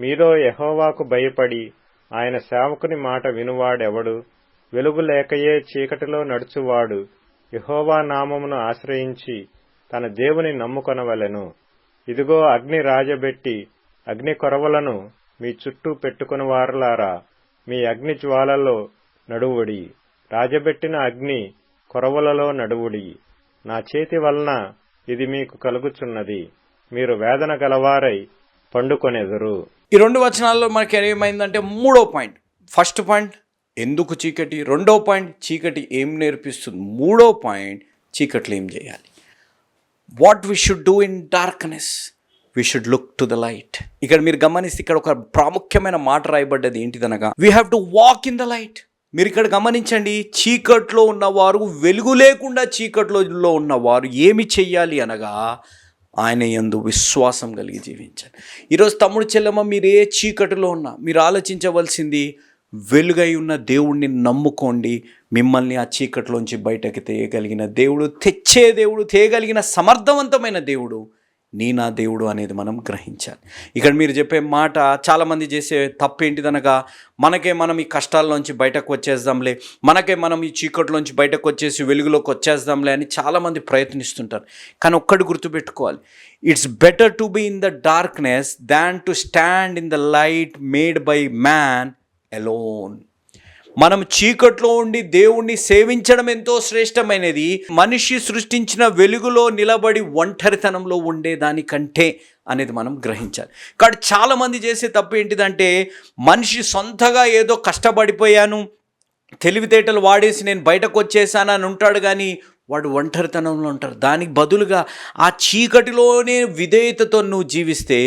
మీలో యహోవాకు భయపడి ఆయన సేవకుని మాట వినువాడెవడు? వెలుగు లేకయే చీకటిలో నడుచువాడు. యహోవా నామమును ఆశ్రయించి తన దేవుని నమ్ముకొనవలెను. ఇదిగో అగ్ని రాజబెట్టి అగ్ని కొరవలను మీ చుట్టూ పెట్టుకుని వారలారా మీ అగ్ని జ్వాలలో నడువుడి. రాజబెట్టిన అగ్ని కొరవలలో నడువుడి. నా చేతి వలన ఇది మీకు కలుగుచున్నది. మీరు వేదన గలవారై పండుకొనెదురు. ఈ రెండు వచనాల్లో మనకి ఏమైందంటే మూడో పాయింట్. ఫస్ట్ పాయింట్ ఎందుకు చీకటి? రెండో పాయింట్ చీకటి ఏం నేర్పిస్తుంది? మూడో పాయింట్ చీకట్లు ఏం చేయాలి? What we should do in darkness we should look to the light ఇక్కడ మీరు గమనిస్తే ఇక్కడ ఒక ప్రాముఖ్యమైన మాట రాయబడ్డది ఏంటిదనగా we have to walk in the light మీరు ఇక్కడ గమనించండి చీకట్లో ఉన్నవారు వెలుగు లేకుండా చీకట్లో ఉన్నవారు ఏమి చెయ్యాలి అనగా ఆయన యందు విశ్వాసం కలిగి జీవించాలి ఈరోజు తమ్ముడు చెల్లెమ్మ మీరు ఏ చీకటిలో ఉన్నా మీరు ఆలోచించవలసింది వెలుగై ఉన్న దేవుణ్ణి నమ్ముకోండి. మిమ్మల్ని ఆ చీకటిలోంచి బయటకు తేయగలిగిన దేవుడు తెచ్చే దేవుడు తేయగలిగిన సమర్థవంతమైన దేవుడు నీ నా దేవుడు అనేది మనం గ్రహించాలి. ఇక్కడ మీరు చెప్పే మాట చాలామంది చేసే తప్పు ఏంటిదనగా మనకే మనం ఈ కష్టాల్లోంచి బయటకు వచ్చేద్దాంలే మనకే మనం ఈ చీకట్లోంచి బయటకు వచ్చేసి వెలుగులోకి వచ్చేద్దాంలే అని చాలామంది ప్రయత్నిస్తుంటారు. కానీ ఒక్కటి గుర్తుపెట్టుకోవాలి. It's better to be in the darkness than to stand in the light made by man alone మనం చీకట్లో ఉండి దేవుణ్ణి సేవించడం ఎంతో శ్రేష్టమైనది. మనిషి సృష్టించిన వెలుగులో నిలబడి ఒంటరితనంలో ఉండేదానికంటే అనేది మనం గ్రహించాలి. కాబట్టి చాలామంది చేసే తప్పు ఏంటిదంటే మనిషి సొంతగా ఏదో కష్టపడిపోయాను తెలివితేటలు వాడేసి నేను బయటకు వచ్చేసాను అని ఉంటాడు కానీ వాడు ఒంటరితనంలో ఉంటారు దానికి బదులుగా ఆ చీకటిలోనే విధేయతతో నువ్వు జీవిస్తే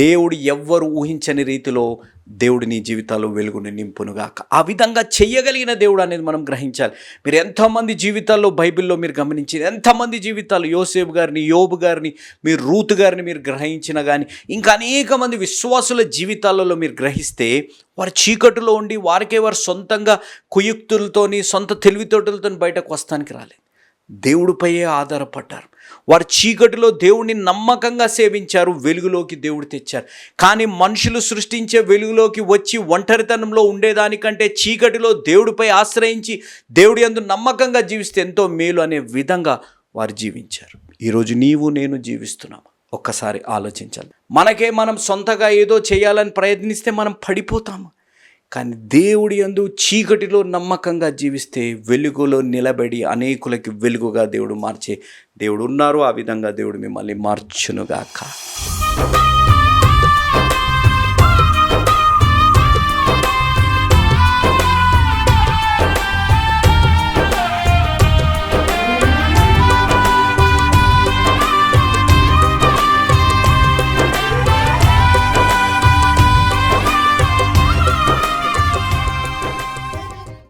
దేవుడు ఎవ్వరు ఊహించని రీతిలో దేవుడు నీ జీవితాల్లో వెలుగుని నింపునుగాక. ఆ విధంగా చెయ్యగలిగిన దేవుడు అనేది మనం గ్రహించాలి. మీరు ఎంతమంది జీవితాల్లో బైబిల్లో మీరు గమనించిన ఎంతమంది జీవితాలు యోసేపు గారిని యోబు గారిని మీరు రూత్ గారిని మీరు గ్రహించిన కానీ ఇంకా అనేక మంది విశ్వాసుల జీవితాలలో మీరు గ్రహిస్తే వారు చీకటిలో ఉండి వారికే వారు సొంతంగా కుయుక్తులతోని సొంత తెలివితోటలతో బయటకు వస్తానికి రాలేదు. దేవుడిపైయే ఆధారపడ్డారు. వారు చీకటిలో దేవుడిని నమ్మకంగా సేవించారు వెలుగులోకి దేవుడు తెచ్చారు. కానీ మనుషులు సృష్టించే వెలుగులోకి వచ్చి ఒంటరితనంలో ఉండేదానికంటే చీకటిలో దేవుడిపై ఆశ్రయించి దేవుడి అందు నమ్మకంగా జీవిస్తే ఎంతో మేలు అనే విధంగా వారు జీవించారు. ఈరోజు నీవు నేను జీవిస్తున్నాము. ఒక్కసారి ఆలోచించాలి. మనకే మనం సొంతగా ఏదో చేయాలని ప్రయత్నిస్తే మనం పడిపోతాము. కానీ దేవుడి యందు చీకటిలో నమ్మకంగా జీవిస్తే వెలుగులో నిలబడి అనేకులకి వెలుగుగా దేవుడు మార్చే దేవుడు ఉన్నారు. ఆ విధంగా దేవుడు మిమ్మల్ని మార్చునుగాక.